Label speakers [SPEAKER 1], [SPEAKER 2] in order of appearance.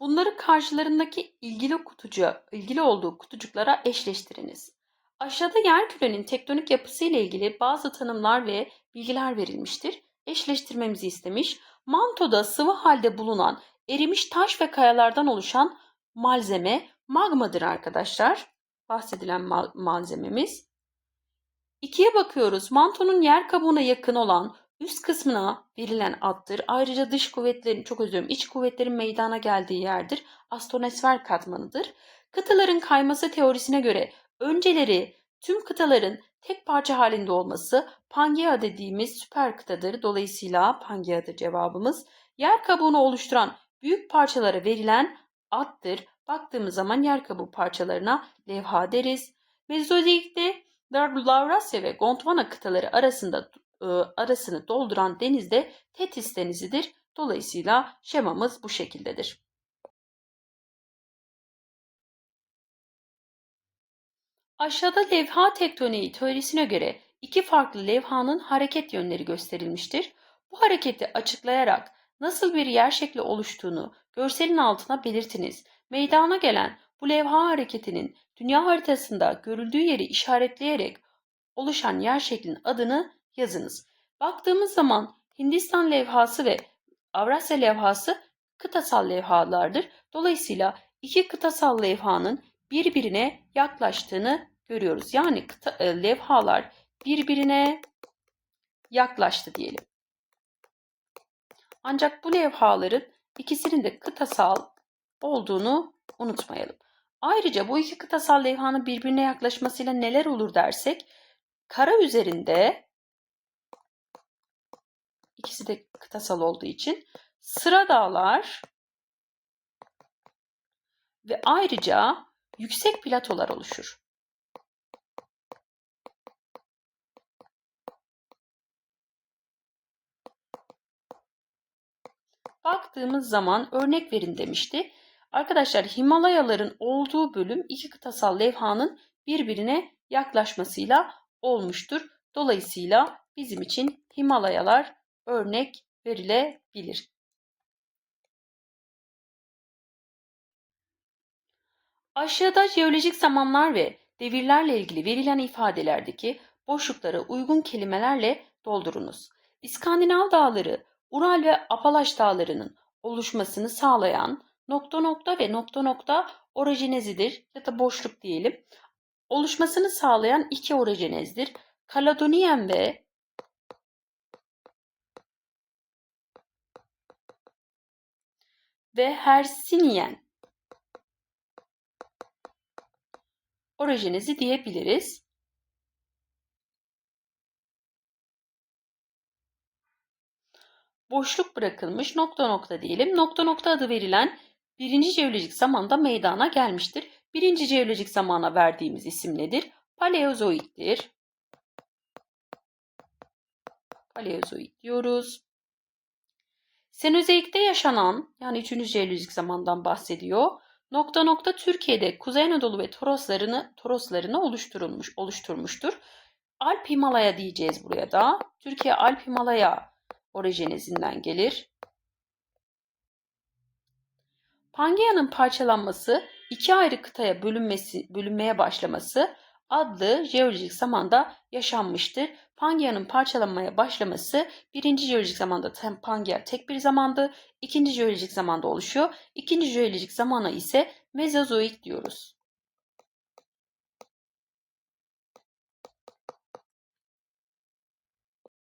[SPEAKER 1] Bunları karşılarındaki ilgili kutucu, ilgili olduğu kutucuklara eşleştiriniz. Aşağıda yerkürenin tektonik yapısı ile ilgili bazı tanımlar ve bilgiler verilmiştir. Eşleştirmemizi istemiş. Mantoda sıvı halde bulunan erimiş taş ve kayalardan oluşan malzeme magmadır arkadaşlar. Bahsedilen mal- malzememiz. İkiye bakıyoruz. Mantonun yer kabuğuna yakın olan üst kısmına verilen addır. Ayrıca dış kuvvetlerin, çok özür iç kuvvetlerin meydana geldiği yerdir. Astronosfer katmanıdır. Kıtaların kayması teorisine göre önceleri tüm kıtaların tek parça halinde olması Pangea dediğimiz süper kıtadır. Dolayısıyla Pangea'dır cevabımız. Yer kabuğunu oluşturan büyük parçalara verilen addır. Baktığımız zaman yer kabuğu parçalarına levha deriz. Mezozoikte Lavrasya ve Gondwana kıtaları arasında e, arasını dolduran deniz de Tetis denizidir. Dolayısıyla şemamız bu şekildedir. Aşağıda levha tektoniği teorisine göre iki farklı levhanın hareket yönleri gösterilmiştir. Bu hareketi açıklayarak nasıl bir yer şekli oluştuğunu görselin altına belirtiniz. Meydana gelen bu levha hareketinin dünya haritasında görüldüğü yeri işaretleyerek oluşan yer şeklinin adını yazınız. Baktığımız zaman Hindistan levhası ve Avrasya levhası kıtasal levhalardır. Dolayısıyla iki kıtasal levhanın birbirine yaklaştığını görüyoruz. Yani kıta, e, levhalar birbirine yaklaştı diyelim. Ancak bu levhaların ikisinin de kıtasal olduğunu unutmayalım. Ayrıca bu iki kıtasal levhanın birbirine yaklaşmasıyla neler olur dersek, kara üzerinde ikisi de kıtasal olduğu için sıra dağlar ve ayrıca yüksek platolar oluşur. Baktığımız zaman örnek verin demişti. Arkadaşlar Himalayaların olduğu bölüm iki kıtasal levhanın birbirine yaklaşmasıyla olmuştur. Dolayısıyla bizim için Himalayalar örnek verilebilir. Aşağıda jeolojik zamanlar ve devirlerle ilgili verilen ifadelerdeki boşlukları uygun kelimelerle doldurunuz. İskandinav dağları, Ural ve Apalaş dağlarının oluşmasını sağlayan nokta nokta ve nokta nokta orojenezidir ya da boşluk diyelim. Oluşmasını sağlayan iki orojenezdir. Kaledoniyen ve ve Hercynian orojenezi diyebiliriz. Boşluk bırakılmış nokta nokta diyelim. Nokta nokta adı verilen birinci jeolojik zamanda meydana gelmiştir. Birinci jeolojik zamana verdiğimiz isim nedir? Paleozoiktir. Paleozoik diyoruz. Senozoik'te yaşanan yani 3. jeolojik zamandan bahsediyor. Nokta nokta Türkiye'de Kuzey Anadolu ve Toroslarını Toroslarını oluşturulmuş oluşturmuştur. Alp Himalaya diyeceğiz buraya da. Türkiye Alp Himalaya orijenezinden gelir. Pangea'nın parçalanması, iki ayrı kıtaya bölünmesi, bölünmeye başlaması adlı jeolojik zamanda yaşanmıştır. Pangea'nın parçalanmaya başlaması birinci jeolojik zamanda Pangea tek bir zamandı, ikinci jeolojik zamanda oluşuyor. İkinci jeolojik zamana ise Mezozoik diyoruz.